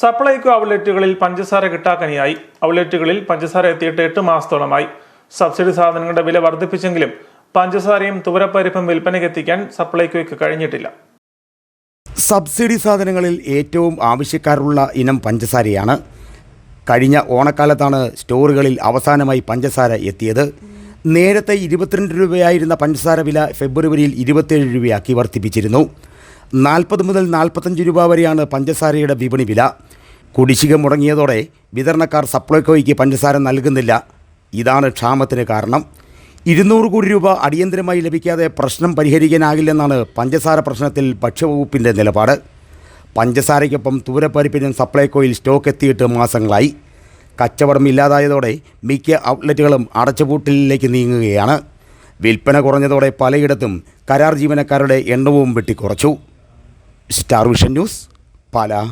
സപ്ലൈകോ ഔട്ട്ലെറ്റുകളിൽ പഞ്ചസാര കിട്ടാക്കനിയായി. ഔട്ട്ലെറ്റുകളിൽ പഞ്ചസാര എത്തിയിട്ട് എട്ട് മാസത്തോളമായി. സബ്സിഡി സാധനങ്ങളുടെ വില വർദ്ധിപ്പിച്ചെങ്കിലും പഞ്ചസാരയും തുവരപ്പരിപ്പും വിൽപ്പനയ്ക്ക് എത്തിക്കാൻ സപ്ലൈകോയ്ക്ക് കഴിഞ്ഞിട്ടില്ല. സബ്സിഡി സാധനങ്ങളിൽ ഏറ്റവും ആവശ്യക്കാരുള്ള ഇനം പഞ്ചസാരയാണ്. കഴിഞ്ഞ ഓണക്കാലത്താണ് സ്റ്റോറുകളിൽ അവസാനമായി പഞ്ചസാര എത്തിയത്. നേരത്തെ ഇരുപത്തിരണ്ട് രൂപയായിരുന്ന പഞ്ചസാര വില ഫെബ്രുവരിയിൽ ഇരുപത്തേഴ് രൂപയാക്കി വർദ്ധിപ്പിച്ചിരുന്നു. നാൽപ്പത് മുതൽ നാൽപ്പത്തഞ്ച് രൂപ വരെയാണ് പഞ്ചസാരയുടെ വിപണി വില. കുടിശ്ശിക മുടങ്ങിയതോടെ വിതരണക്കാർ സപ്ലൈകോയ്ക്ക് പഞ്ചസാര നൽകുന്നില്ല. ഇതാണ് ക്ഷാമത്തിന് കാരണം. ഇരുന്നൂറ് കോടി രൂപ അടിയന്തരമായി ലഭിക്കാതെ പ്രശ്നം പരിഹരിക്കാനാകില്ലെന്നാണ് പഞ്ചസാര പ്രശ്നത്തിൽ ഭക്ഷ്യവകുപ്പിന്റെ നിലപാട്. പഞ്ചസാരയ്ക്കൊപ്പം തൂരപ്പരിപ്പിനും സപ്ലൈകോയിൽ സ്റ്റോക്ക് എത്തിയിട്ട് മാസങ്ങളായി. കച്ചവടം ഇല്ലാതായതോടെ മിക്ക ഔട്ട്ലെറ്റുകളും അടച്ചുപൂട്ടലിലേക്ക് നീങ്ങുകയാണ്. വിൽപ്പന കുറഞ്ഞതോടെ പലയിടത്തും കരാർ ജീവനക്കാരുടെ എണ്ണവും വെട്ടിക്കുറച്ചു. Star vision news Pala.